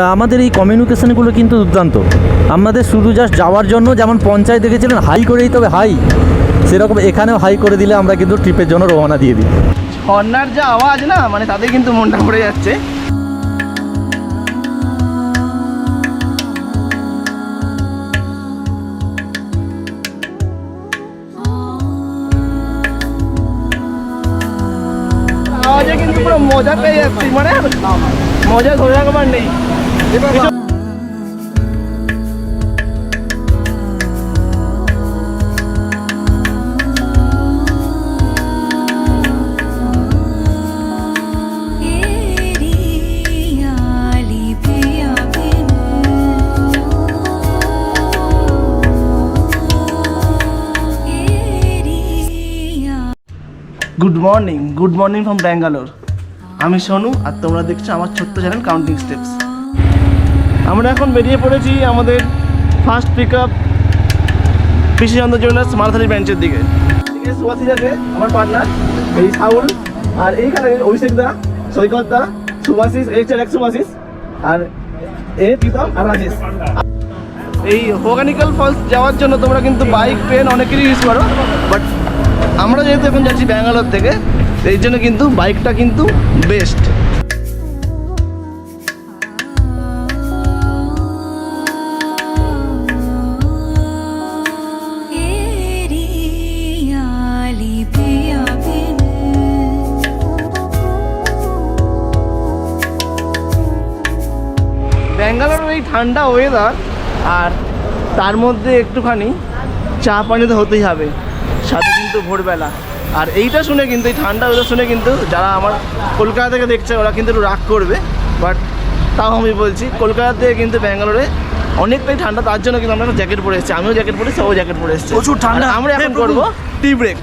আমাদের এই কমিউনিকেশানগুলো কিন্তু দুর্দান্ত। আমাদের শুধু জাস্ট যাওয়ার জন্য যেমন পঞ্চায়েত দেখেছিলেন, হাই করেই তবে হাই। সেরকম এখানেও হাই করে দিলে আমরা কিন্তু ট্রিপের জন্য রওনা দিয়ে দিই। ঝর্নার যে আওয়াজ না মানে তাতে কিন্তু মনটা পড়ে যাচ্ছে। আওয়াজে কিন্তু পুরো মজা পেয়ে যাচ্ছি মানে মজা ধরে রাখবার নেই। Good morning good morning from Bangalore আমি সোনু, আর তোমরা দেখছ আমার ছোট্ট চ্যানেল কাউন্টিং স্টেপস আমরা এখন বেরিয়ে পড়েছি আমাদের first pick up Krishichandra jewellers Malthali ব্রাঞ্চের দিকে সুভাষিস আছে আমার পার্টনার এই সাউল আর এইখানে অভিষেক দা সৈকত দা সুভাষিস এই হচ্ছে এক সুভাষিস আর এ প্রীতম আর রাজেশ। এই হোগানিক্যাল ফলস যাওয়ার জন্য তোমরা কিন্তু বাইক ট্রেন অনেকেরই ইউজ করো বাট আমরা যেহেতু এখন যাচ্ছি ব্যাঙ্গালোর থেকে এই জন্য কিন্তু বাইকটা কিন্তু বেস্ট ঠান্ডা ওয়েদার আর তার মধ্যে একটুখানি চা পানি তো হতেই হবে। সাথে কিন্তু ভোরবেলা। আর এইটা শুনে কিন্তু এই ঠান্ডা ওয়েদার শুনে কিন্তু যারা আমার কলকাতা থেকে দেখছে ওরা কিন্তু একটু রাগ করবে। বাট তাও আমি বলছি কলকাতা থেকে কিন্তু ব্যাঙ্গালোরে অনেকটাই ঠান্ডা তার জন্য কিন্তু আমরা জ্যাকেট পরে এসেছি। আমিও জ্যাকেট পরেছি ও জ্যাকেট পরে এসেছি। প্রচুর ঠান্ডা। আমরা এখন। করব টি ব্রেক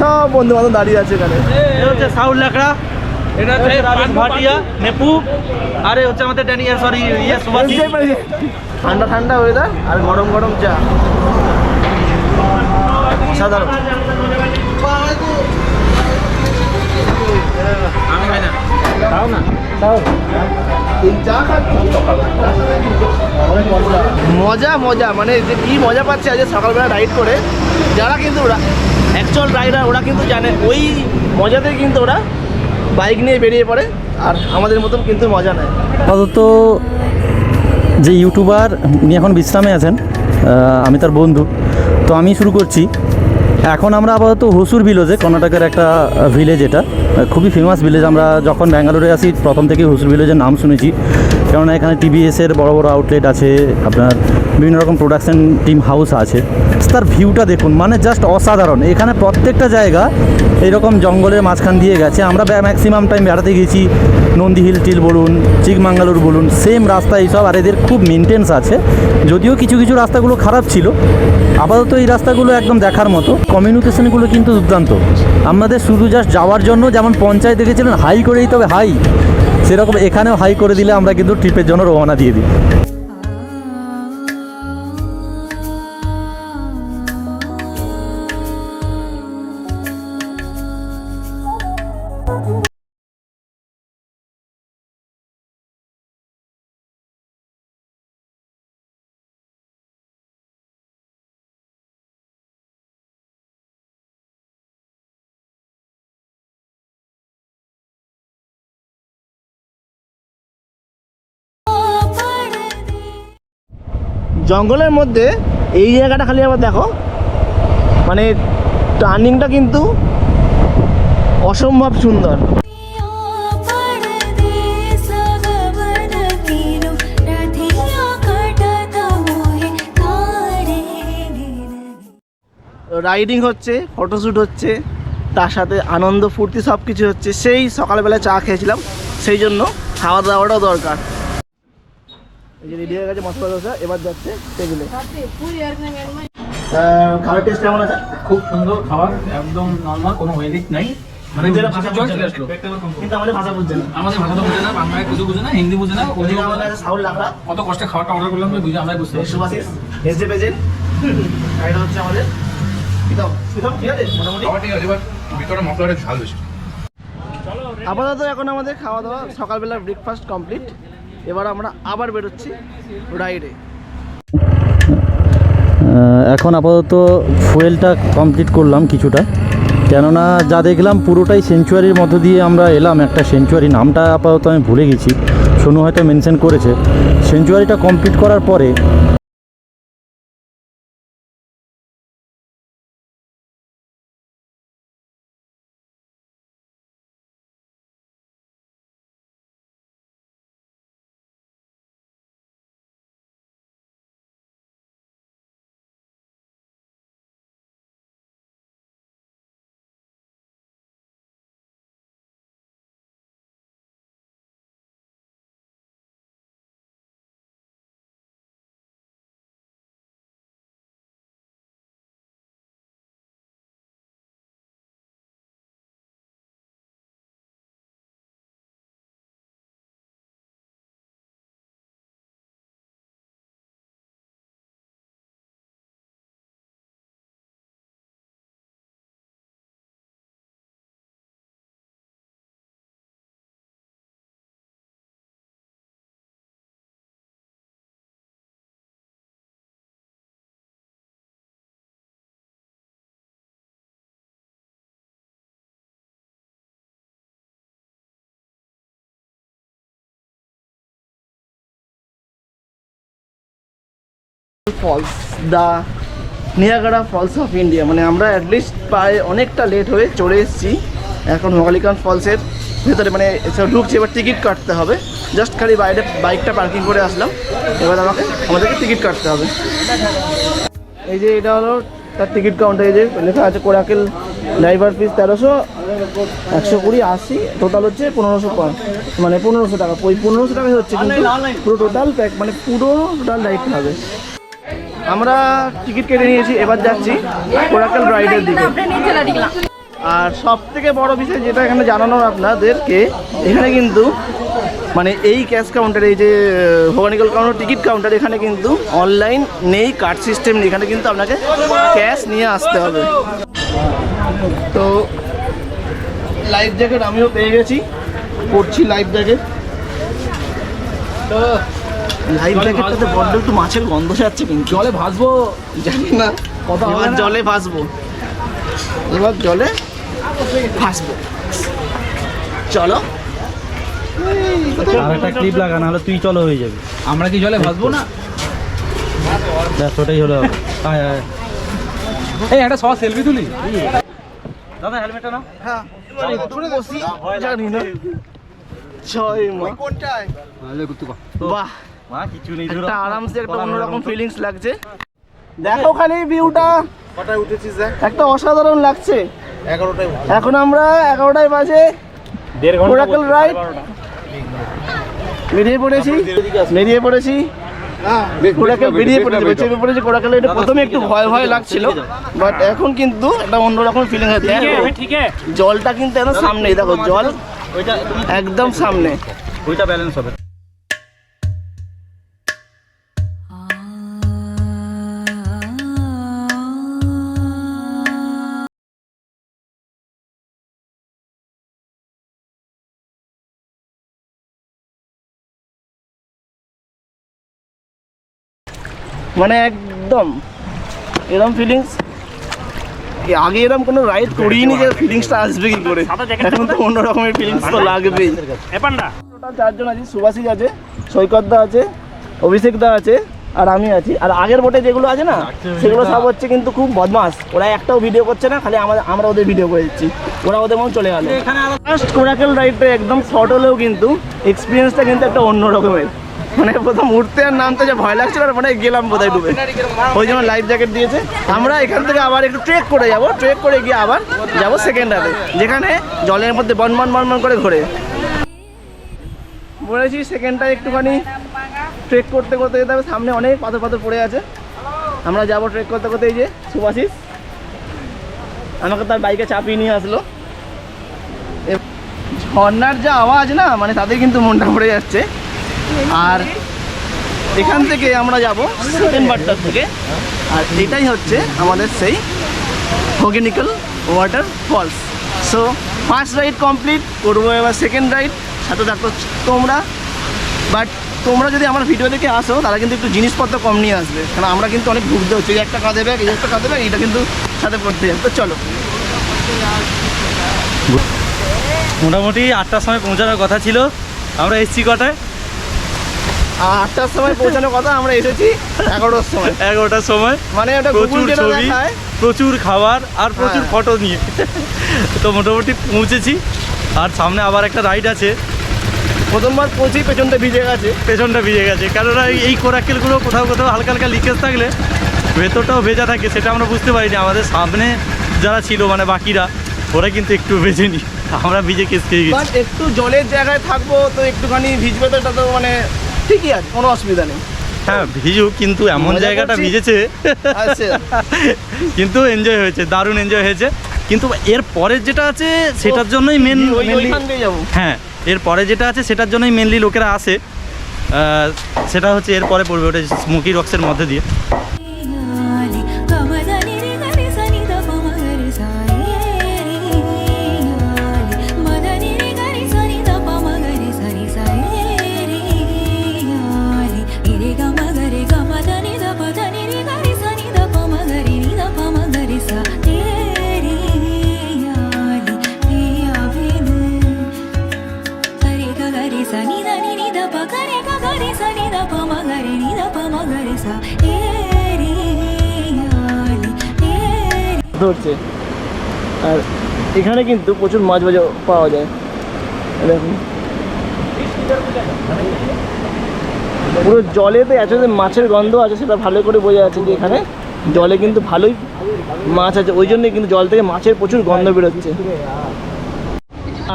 সব বন্ধু বান্ধব দাঁড়িয়ে আছে এখানে। হচ্ছে সাউল লাকড়া। এটা হচ্ছে রাজেশ ভাটিয়া নেপু আরে হচ্ছে আমাদের ড্যানি সরি ইয়ে সুভাষিস ঠান্ডা ঠান্ডা ওয়েদার আর গরম গরম চা। সাধারণ। মজা মজা। মানে যে কি মজা পাচ্ছে আজ সকালবেলা রাইড করে। যারা কিন্তু ওরা অ্যাকচুয়াল রাইডার ওরা কিন্তু জানে। ওই মজাতে কিন্তু ওরা বাইক নিয়ে বেরিয়ে পড়ে আর আমাদের মতন কিন্তু মজা নেয়। আপাতত যে ইউটিউবার উনি এখন বিশ্রামে আছেন আমি তার বন্ধু, তো আমি শুরু করছি। এখন আমরা আপাতত হসুর ভিলেজে কর্ণাটকের একটা ভিলেজ এটা, খুবই ফেমাস ভিলেজ আমরা যখন ব্যাঙ্গালোরে আসি, প্রথম থেকে হসুর ভিলেজের নাম শুনেছি। কেননা এখানে টিভিএসের বড় বড় আউটলেট আছে, আপনার বিভিন্ন রকম প্রোডাকশন টিম হাউস আছে। তার ভিউটা দেখুন মানে জাস্ট অসাধারণ। এখানে প্রত্যেকটা জায়গা এরকম জঙ্গলের মাঝখান দিয়ে গেছে। আমরা ম্যাক্সিমাম টাইম বেড়াতে গেছি নন্দী হিল টিল বলুন, চিকমাঙ্গালুর বলুন সেম রাস্তা এইসব, আর এদের খুব মেনটেন্স আছে। যদিও কিছু কিছু রাস্তাগুলো খারাপ ছিল, আপাতত এই রাস্তাগুলো একদম দেখার মতো। কমিউনিকেশনগুলো কিন্তু দুর্দান্ত। আমাদের শুধু জাস্ট যাওয়ার জন্য যেমন পঞ্চায়েত দেখেছিলেন হাই করেই তবে হাই সেরকম এখানেও হাই করে দিলে আমরা কিন্তু ট্রিপের জন্য রওনা দিয়ে দিই। জঙ্গলের মধ্যে এই জায়গাটা খালি আবার দেখো। মানে টার্নিংটা কিন্তু অসম্ভব সুন্দর। রাইডিং হচ্ছে ফটোশ্যুট হচ্ছে, তার সাথে আনন্দ, ফুর্তি সব কিছু হচ্ছে। সেই সকালবেলা চা খেয়েছিলাম, সেই জন্য খাওয়া দাওয়াটাও দরকার। এই যে রেডি হয়ে গেছে মশলা দোসা এবার যাচ্ছে টেবিলে খাবার টেস্ট কেমন আছে? খুব সুন্দর খাবার একদম নর্মাল কোনো ওয়েদিক নাই। মানে যেটা ভাষা চলে কিন্তু আমাদের ভাষা বুঝছে না। আমাদের ভাষাটা বুঝে না বাংলায় কিছু বুঝে না হিন্দি বুঝে না ওদিকে আমাদের আছে সাউল লাকড়া। কত কষ্টে খাবারটা অর্ডার করলাম বুঝে আমরা বুঝতে সুভাষিস এস জে পেজেন্ট এটা হচ্ছে আমাদের প্রীতম প্রীতম ঠিক আছে? মোটামুটি। খাবার ঠিক আছে এবার ভিতরে মশলাটা ঝাল বেশি। আপাতত এখন আমাদের খাওয়া দাওয়া সকালবেলা ব্রেকফাস্ট কমপ্লিট এবার আমরা আবার বেরোচ্ছি রাইডে। এখন আপাতত ফুয়েলটা কমপ্লিট করলাম কিছুটা। কেননা যা দেখলাম পুরোটাই সেঞ্চুয়ারির মধ্য দিয়ে আমরা এলাম, একটা সেঞ্চুয়ারি। নামটা আপাতত আমি ভুলে গেছি। সোনু হয়তো মেনশন করেছে। সেঞ্চুয়ারিটা কমপ্লিট করার পরে falls the Niagara falls of India মানে আমরা অ্যাটলিস্ট প্রায় অনেকটা লেট হয়ে চলে এসেছি। এখন মহালিকান ফলসের ভেতরে মানে ঢুকছে এবার টিকিট কাটতে হবে। জাস্ট খালি বাইরে বাইকটা পার্কিং করে আসলাম। এবার আমাকে আমাদেরকে টিকিট কাটতে হবে। এই যে এটা হলো তার টিকিট কাউন্টার এই যে লেখা আছে কোরাকেল ড্রাইভার ফিস তেরোশো একশো কুড়ি আশি টোটাল হচ্ছে পনেরোশো মানে পনেরোশো টাকা। ওই পনেরোশো টাকাই হচ্ছে কিন্তু পুরো টোটাল প্যাক মানে পুরো টোটাল রাইড হবে। আমরা টিকিট কেটে নিয়েছি, এবার যাচ্ছি কোরাকেল রাইডের দিকে। আর সব থেকে বড় বিষয় যেটা এখানে জানানোর আপনাদেরকে, এখানে কিন্তু মানে এই ক্যাশ কাউন্টার এই যে ভবানিকল কাউন্টার টিকিট কাউন্টার এখানে কিন্তু অনলাইন নেই কার্ড সিস্টেম নেই। এখানে কিন্তু আপনাকে ক্যাশ নিয়ে আসতে হবে। তো লাইফ জ্যাকেট আমিও পেয়ে গেছি পড়ছি লাইফ জ্যাকেট লাইফ জ্যাকেটটাতে বড্ড একটু মাছের গন্ধ যাচ্ছে কিন্তু। জলে ভাসবো? জানি না। কথা এবার জলে ভাসবো। এবার জলে ভাসবো। চলো। আর একটা ক্লিপ লাগা নাহলে তুই চলো হয়ে যাবে। আমরা কি জলে ভাসবো না? ব্যাস ওটাই হলো আয় আয়। এই একটা সব সেলফি তুলি। দাদা হেলমেটটা নাও। হ্যাঁ। জানি না? ছয় মা। বাহ। মা কিছু নেই একটা আরামসে একটা অন্যরকম ফিলিংস লাগছে। দেখো খালি ভিউটা কটায় উঠেছিস দেখ? একটা অসাধারণ লাগছে। এগারোটায় এখন আমরা এগারোটায় বাজে। দেড় রাইড বেরিয়ে পড়েছি। বেরিয়ে পড়েছি। কোরাকেল বেরিয়ে পড়েছি। পড়েছি এটা প্রথমে একটু ভয় ভয় লাগছিল। বাট এখন কিন্তু একটা অন্যরকম ফিলিং জলটা কিন্তু একদম সামনে দেখো জল একদম সামনে। ওইটা ব্যালেন্স হবে। মানে একদম এরকম ফিলিংস আগে এরকম কোনো রাইড করিনি যে ফিলিংসটা আসবে কি করে। এখন তো অন্য রকমের ফিলিংস তো লাগবেই। টোটাল চারজন আছি সুভাষিস আছে সৈকতদা আছে অভিষেক দা আছে আর আমি আছি। আর আগের বোটে যেগুলো আছে না সেগুলো সব হচ্ছে কিন্তু খুব বদমাস। ওরা একটাও ভিডিও করছে না খালি আমাদের আমরা ওদের ভিডিও করে দিচ্ছি। ওরা ওদের মন চলে গেল। ফার্স্ট কোরাকেল রাইডটা একদম শর্ট হলেও কিন্তু এক্সপিরিয়েন্সটা কিন্তু একটা অন্য রকমের। মানে প্রথম উঠতে আর নামতে যে ভয় লাগছিল আর মানে গেলাম বোধহয় ডুবে। ওই জন্য লাইফ জ্যাকেট দিয়েছে। আমরা এখান থেকে আবার একটু ট্রেক করে যাব। ট্রেক করে গিয়ে আবার যাব সেকেন্ড রাতে যেখানে জলের মধ্যে বনবন বনবন করে ঘোরে। বলেছি সেকেন্ডটা একটুখানি ট্রেক করতে করতে যেতে হবে। সামনে অনেক পাথর পাথর পড়ে আছে। আমরা যাব ট্রেক করতে করতে এই যে সুভাষিস। আমাকে তার বাইকে চাপিয়ে নিয়ে আসলো। ঝর্নার যা আওয়াজ না মানে তাদের কিন্তু মনটা পড়ে যাচ্ছে। আর এখান থেকে আমরা যাব বারটার থেকে আর এটাই হচ্ছে আমাদের সেই Hogenakkal water falls so first ride complete করব এবার সেকেন্ড রাইড সাথে থাকো তোমরা। বাট তোমরা যদি আমার ভিডিও দেখে আসো তারা কিন্তু একটু জিনিসপত্র কম নিয়ে আসবে। কারণ আমরা কিন্তু অনেক ঘুরতে হচ্ছে, এই একটা কাঁধে ব্যাগ, এই একটা কাঁধে ব্যাগ এইটা কিন্তু সাথে করতে যাবে তো চলো। মোটামুটি আটটার সময় পৌঁছানোর কথা ছিল। আমরা এসছি কটায়? আটটার সময় পৌঁছানোর কথা আমরা এসেছি এগারোটার সময়। এগারোটার সময়। মানে ওটা প্রচুর ছবি প্রচুর খাবার আর প্রচুর হ্যাঁ। ফটো নিয়ে। তো মোটামুটি পৌঁছেছি। আর সামনে আবার একটা রাইড আছে। প্রথমবার পৌঁছেই পেছনটা ভিজে গেছে। পেছনটা ভিজে গেছে। কেননা এই- এই কোরাকেলগুলো কোথাও কোথাও হালকা হালকা লিকেজ থাকলে ভেতরটাও ভেজা থাকে সেটা আমরা বুঝতে পারিনি। আমাদের সামনে যারা ছিল মানে বাকিরা ওরা কিন্তু একটু ভেজেনি। আমরা ভিজে কেস খেয়ে গেছি। একটু জলের জায়গায় থাকব তো একটুখানি ভিজবে তো এটা তো মানে ঠিকই আছে কোনো অসুবিধা নেই। হ্যাঁ ভিজুক কিন্তু এমন জায়গাটা ভিজেছে। আচ্ছা। কিন্তু এনজয় হয়েছে দারুণ এনজয় হয়েছে। কিন্তু এর পরের যেটা আছে সেটার জন্যই মেন হ্যাঁ এর পরে যেটা আছে সেটার জন্যই মেনলি লোকেরা আসে। সেটা হচ্ছে এরপরে পড়বে ওটা স্মোকি রক্সের মধ্যে দিয়ে। ধরছে। আর এখানে কিন্তু প্রচুর মাছ বাজার পাওয়া যায়। দেখুন। পুরো জলেতে আছে যে মাছের গন্ধ আছে সেটা ভালো করে বোঝা যাচ্ছে যে এখানে জলে কিন্তু ভালোই মাছ আছে। ওই জন্যই কিন্তু জল থেকে মাছের প্রচুর গন্ধ বেরোচ্ছে।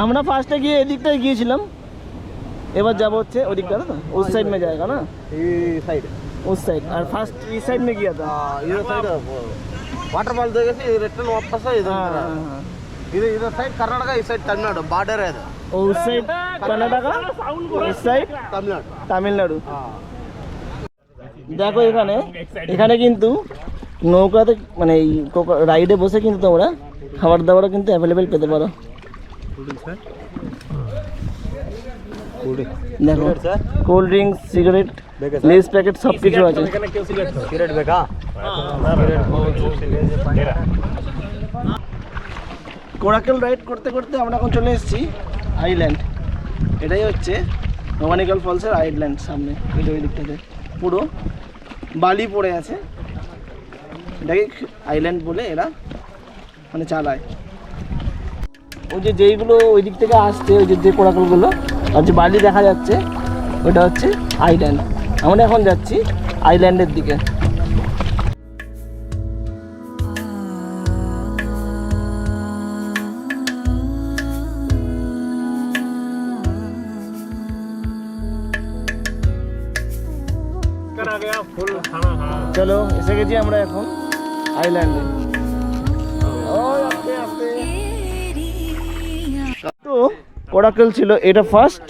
আমরা ফার্স্টে গিয়ে এদিকটায় গিয়েছিলাম। এবার যাব হচ্ছে ওদিকটা না ওই সাইড মে জায়গা না? সাইড उस साइड और फर्स्ट इस साइड ವಾಟರ್ ಫಾಲ್ ತೆಗೆಸಿ ರಿಟರ್ನ್ ವಾಪಸ್ ಇದು ಇದು ಇದು ಸೈಡ್ ಕರ್ನಾಟಕ ಈ ಸೈಡ್ ತಮಿಳ್ನಾಡು ಬಾರ್ಡರ್ ಅದು. Out side Karnataka? Is side Tamil Nadu. Tamil Nadu দেখো এখানে এখানে কিন্তু নৌকাতে মানে এই রাইডে বসে কিন্তু তোমরা খাবার দাবারও কিন্তু অ্যাভেলেবেল পেতে পারো দেখো cold drinks cigarette Lays packet সব কিছু আছে। হ্যাঁ। কোরাকেল রাইড করতে করতে আমরা এখন চলে এসেছি আইল্যান্ড। এটাই হচ্ছে রোমানিকাল ফলসের আইল্যান্ড সামনে ওই ওই দিকটাতে। পুরো বালি পড়ে আছে। এটাকে আইল্যান্ড বলে এরা মানে চালায়। ওই যে যেইগুলো ওই দিক থেকে আসছে ওই যে কোড়াকলগুলো আর যে বালি দেখা যাচ্ছে ওটা হচ্ছে আইল্যান্ড। আমরা এখন যাচ্ছি আইল্যান্ডের দিকে। চলো, এসে গেছি আমরা এখন আইল্যান্ডে তো ওরাকেল ছিল, এটা ফার্স্ট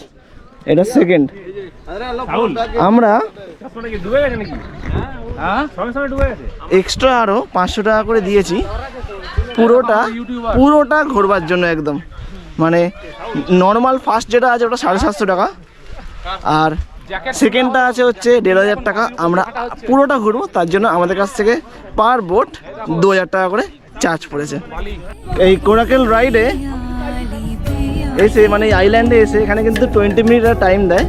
এটা সেকেন্ড আমরা হ্যাঁ? এক্সট্রা আরও পাঁচশো টাকা করে দিয়েছি। পুরোটা পুরোটা ঘোরবার জন্য একদম। মানে নর্মাল ফার্স্ট যেটা আছে ওটা সাড়ে সাতশো টাকা। আর সেকেন্ডটা আছে হচ্ছে দেড় হাজার টাকা। আমরা পুরোটা ঘুরবো তার জন্য আমাদের কাছ থেকে পার বোট দু হাজার টাকা করে চার্জ পড়েছে। এই কোরাকেল রাইডে এসে মানে আইল্যান্ডে এসে এখানে কিন্তু টোয়েন্টি মিনিট টাইম দেয়।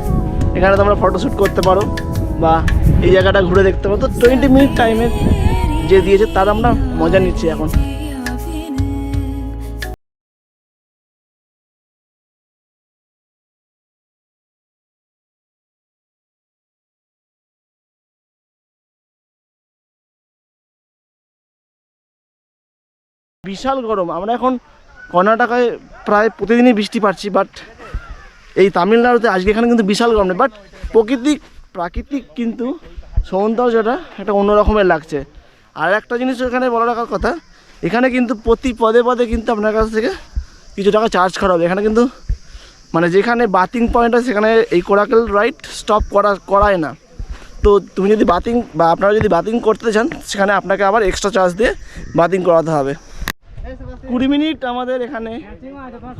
এখানে তোমরা ফটোশ্যুট করতে পারো বা এই জায়গাটা ঘুরে দেখতে পারো। তো টোয়েন্টি মিনিট টাইমে যে দিয়েছে, তার আমরা মজা নিচ্ছি এখন। বিশাল গরম। আমরা এখন কর্ণাটকায় প্রায় প্রতিদিনই বৃষ্টি পাচ্ছি বাট তামিলনাড়ুতে আজকে এখানে কিন্তু বিশাল গরম নেই বাট প্রকৃতিক প্রাকৃতিক কিন্তু সৌন্দর্যটা একটা অন্য রকমের লাগছে। আর একটা জিনিস এখানে বলা রাখার কথা, এখানে কিন্তু প্রতি পদে পদে কিন্তু আপনার কাছ থেকে কিছু টাকা চার্জ করা হবে। এখানে কিন্তু মানে যেখানে বাতিং পয়েন্ট আছে, সেখানে এই কোরাকেল রাইড স্টপ করা, করায় না। তো তুমি যদি বাতিং বা আপনারা যদি বাতিং করতে চান, সেখানে আপনাকে আবার এক্সট্রা চার্জ দিয়ে বাতিং করাতে হবে। কুড়ি মিনিট আমাদের এখানে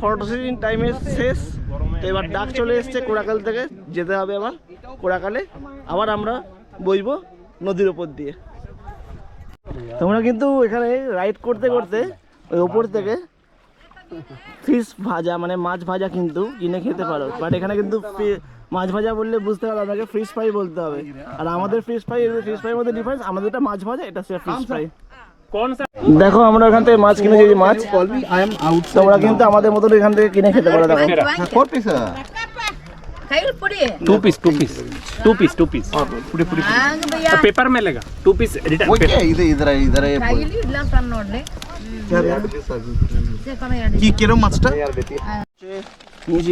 ফটো সেশন টাইমের শেষ। তো এবার ডাক চলে এসছে কোড়াকাল থেকে, যেতে হবে আবার কোড়াকালে আবার আমরা বইবো নদীর ওপর দিয়ে। তোমরা কিন্তু এখানে রাইড করতে করতে ওই ওপর থেকে ফিশ ভাজা মানে মাছ ভাজা কিন্তু কিনে খেতে পারো। বাট এখানে কিন্তু মাছ ভাজা বললে বুঝতে পারো আপনাকে ফিশ ফ্রাই বলতে হবে। আর আমাদের ফিশ ফ্রাই ফিশ ফ্রাইয়ের মধ্যে ডিফারেন্স আমাদের এটা মাছ ভাজা, এটা ফিশ ফ্রাই দেখো আমরা এখান থেকে মাছ কিনে যে মাছ। তোমরা কিন্তু আমাদের মতন এখান থেকে কিনে খেতে পারো দেখো।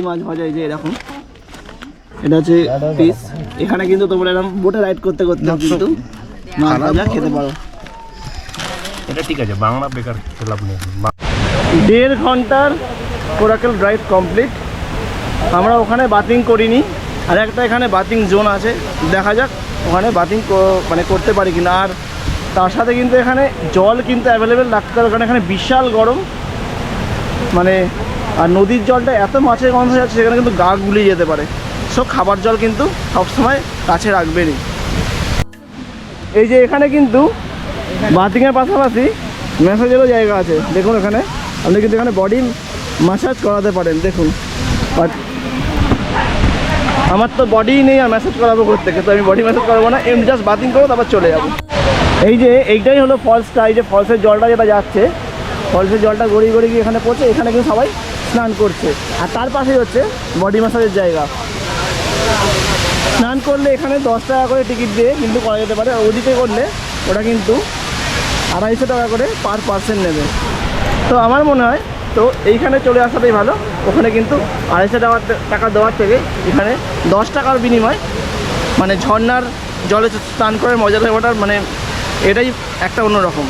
মাছ যে এরকম এটা হচ্ছে পিস এখানে কিন্তু তোমরা এরকম বোটে রাইড করতে করতে কিন্তু খেতে পারো। এটা ঠিক আছে, বাংলা বেকার খেলাপ নেই দেড় ঘণ্টার কোরাকেল ড্রাইভ কমপ্লিট আমরা ওখানে বাতিং করিনি, আর একটা এখানে বাতিং জোন আছে। দেখা যাক, ওখানে বাতিং মানে করতে পারি কিনা। আর তার সাথে কিন্তু এখানে জল কিন্তু অ্যাভেলেবেল রাখতে হবে কারণ এখানে বিশাল গরম। মানে আর নদীর জলটা এত মাছের গন্ধ যাচ্ছে, সেখানে কিন্তু গা গুলিয়ে যেতে পারে। সব খাবার জল কিন্তু সবসময় কাছে রাখবেনই। এই যে এখানে কিন্তু বাথিংয়ের পাশাপাশি ম্যাসাজেরও জায়গা আছে। দেখুন এখানে আপনি কিন্তু এখানে বডি ম্যাসাজ করাতে পারেন, দেখুন। আমার তো বডিই নেই আর ম্যাসাজ করাবো থেকে তো আমি বডি ম্যাসাজ করাবো না। এমনি জাস্ট বাথিং করব, তারপর চলে যাব। এই যে, এইটাই হলো ফলসটা এই যে ফলসের জলটা যেটা যাচ্ছে ফলসের জলটা গড়িয়ে গড়িয়ে গিয়ে এখানে পড়ছে, এখানে কিন্তু সবাই স্নান করছে। আর তার পাশেই হচ্ছে বডি ম্যাসাজের জায়গা। স্নান করলে এখানে দশ টাকা করে টিকিট দিয়ে কিন্তু করা যেতে পারে, আর ওদিকে করলে ওটা কিন্তু আড়াইশো টাকা করে পার পার্সেন্ট নেবে। তো আমার মনে হয়, তো এইখানে চলে আসাটাই ভালো। ওখানে কিন্তু আড়াইশো টাকা টাকা দেওয়ার থেকে এখানে দশ টাকার বিনিময় মানে ঝর্নার জলে স্নান করে মজা ওঠার মানে এটাই একটা অন্যরকম।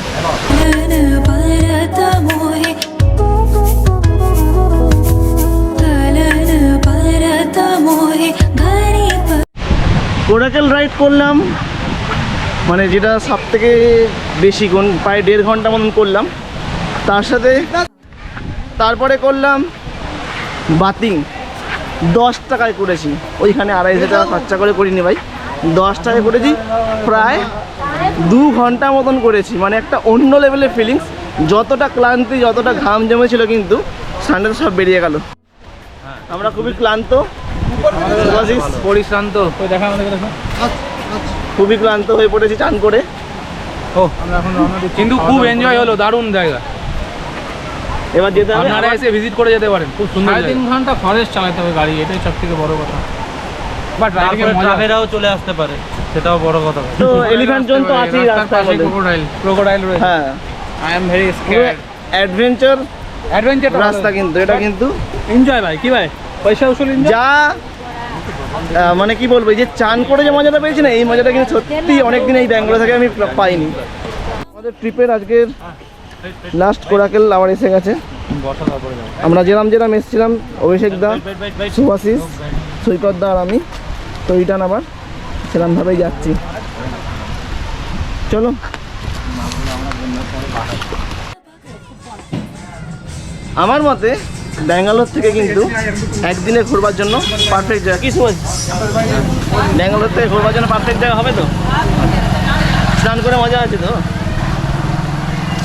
কোরাকেল রাইড করলাম। মানে যেটা সব থেকে বেশি গুণ প্রায় দেড় ঘণ্টা মতন করলাম। তার সাথে তারপরে করলাম বাতিং। দশ টাকায় করেছি। ওইখানে আড়াইশো টাকা খরচা করে করিনি ভাই। দশ টাকায় করেছি প্রায় দু ঘণ্টা মতন করেছি। মানে একটা অন্য লেভেলের ফিলিংস যতটা ক্লান্তি যতটা ঘাম জমেছিল কিন্তু সানডে সব বেরিয়ে গেল। আমরা খুবই ক্লান্ত। পরিশ্রান্ত। দেখা আমাদের দেখো খুবই ক্লান্ত হয়ে পড়েছি চান করে। ও আমরা এখন রওনা দিচ্ছি। কিন্তু খুব এনজয় হলো দারুণ জায়গা। এবার যেতে হবে আপনারা এসে ভিজিট করে যেতে পারেন খুব সুন্দর তিন ঘণ্টা ফরেস্ট চালাতে হবে গাড়ি এটাই সব থেকে বড় কথা। বাট ট্রাভেরাও চলে আসতে পারে সেটাও বড় কথা। তো এলিফ্যান্ট জোন তো আছেই রাস্তার মধ্যে। ক্রোকোডাইল ক্রোকোডাইল রয়েছে। হ্যাঁ। I am very scared adventure adventure রাস্তা কিন্তু এটা কিন্তু এনজয় ভাই কি ভাই? পয়সা উসুল এনজয় যা মানে কি বলব, এই যে চান করে যে মজাটা পেয়েছি না, এই মজাটা কিন্তু সত্যি অনেকদিন এই ব্যাঙ্গালোর থেকে আমি পাইনি। আমাদের ট্রিপের আজকের লাস্ট কোরাকেল আবার এসে গেছে। আমরা যেরাম যেরাম এসেছিলাম, অভিষেক দা, সুভাশিস, সৈকত দা আর আমি, তো এইটা আবার সেরমভাবেই যাচ্ছি। চলো। আমার মতে ব্যাঙ্গালোর থেকে কিন্তু একদিনে ঘুরবার জন্য পারফেক্ট জায়গা। কি সময়? ব্যাঙ্গালোর থেকে ঘুরবার জন্য পারফেক্ট জায়গা হবে তো? স্নান করে মজা আছে তো?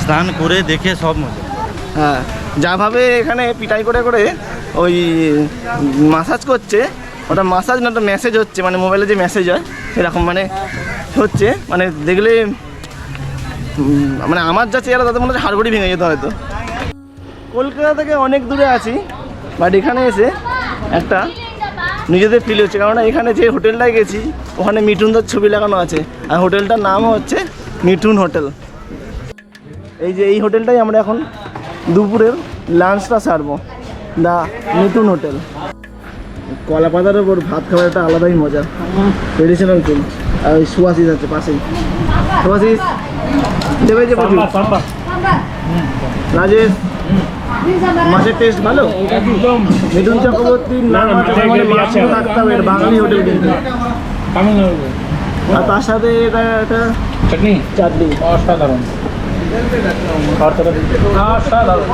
স্নান করে দেখে সব মজা। হ্যাঁ যাভাবে এখানে পিটাই করে করে ওই মাসাজ করছে ওটা মাসাজ না ওটা মেসেজ হচ্ছে মানে মোবাইলে যে মেসেজ হয় এরকম মানে হচ্ছে মানে দেখলে মানে আমার যা চেহারা তাতে মনে হচ্ছে হাড়গড়ি ভেঙে যেতে হয়তো কলকাতা থেকে অনেক দূরে আছি বাট এখানে এসে একটা নিজেদের ফিল হচ্ছে। কারণ এখানে যে হোটেলটায় গেছি ওখানে মিঠুনদার ছবি লাগানো আছে। আর হোটেলটার নাম হচ্ছে মিঠুন হোটেল। এই যে এই হোটেলটাই আমরা এখন দুপুরের লাঞ্চটা সারবো দা মিঠুন হোটেল। কলা পাতার ওপর ভাত খাওয়ার একটা আলাদাই মজা। ট্রেডিশনাল ফুল আর ওই সুয়াশিস আছে পাশেই। সুয়াশিস দেবে যে রাজেশ মাছের টেস্ট ভালো? মিঠুন চক্রবর্তীর নাম আছে মানে মাছ থাকতে হবে বাঙালি হোটেল কিন্তু। আর তার সাথে এটা একটা চাটনি? চাটনি। অসাধারণ। অসাধারণ।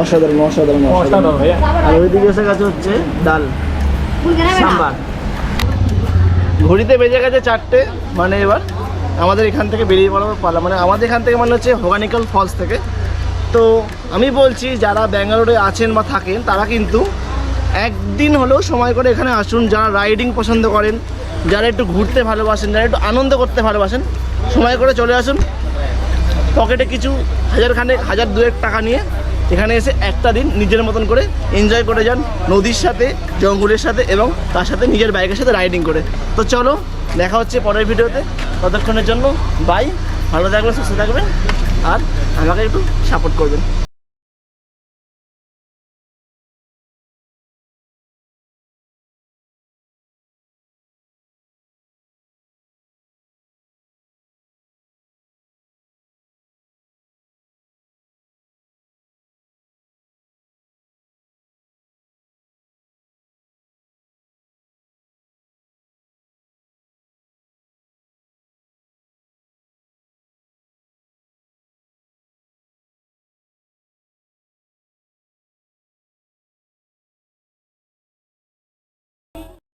অসাধারণ অসাধারণ আর ওইদিকে এসে গেছে হচ্ছে ডাল। সাম্বার। ঘড়িতে বেজে গেছে চারটে মানে এবার আমাদের এখান থেকে বেরিয়ে পড়াবো পালা। মানে আমাদের এখান থেকে মানে হচ্ছে হোগানিক্যাল ফলস থেকে তো আমি বলছি, যারা ব্যাঙ্গালোরে আছেন বা থাকেন, তারা কিন্তু একদিন হলেও সময় করে এখানে আসুন। যারা রাইডিং পছন্দ করেন, যারা একটু ঘুরতে ভালোবাসেন, যারা একটু আনন্দ করতে ভালোবাসেন, সময় করে চলে আসুন। পকেটে কিছু হাজার খানেক হাজার দুয়েক টাকা নিয়ে এখানে এসে একটা দিন নিজের মতন করে এনজয় করে যান নদীর সাথে, জঙ্গলের সাথে এবং তার সাথে নিজের বাইকের সাথে রাইডিং করে। তো চলো, দেখা হচ্ছে পরের ভিডিওতে। ততক্ষণের জন্য বাই ভালো থাকবেন, সুস্থ থাকবেন। আর আমাকে একটু সাপোর্ট করবেন।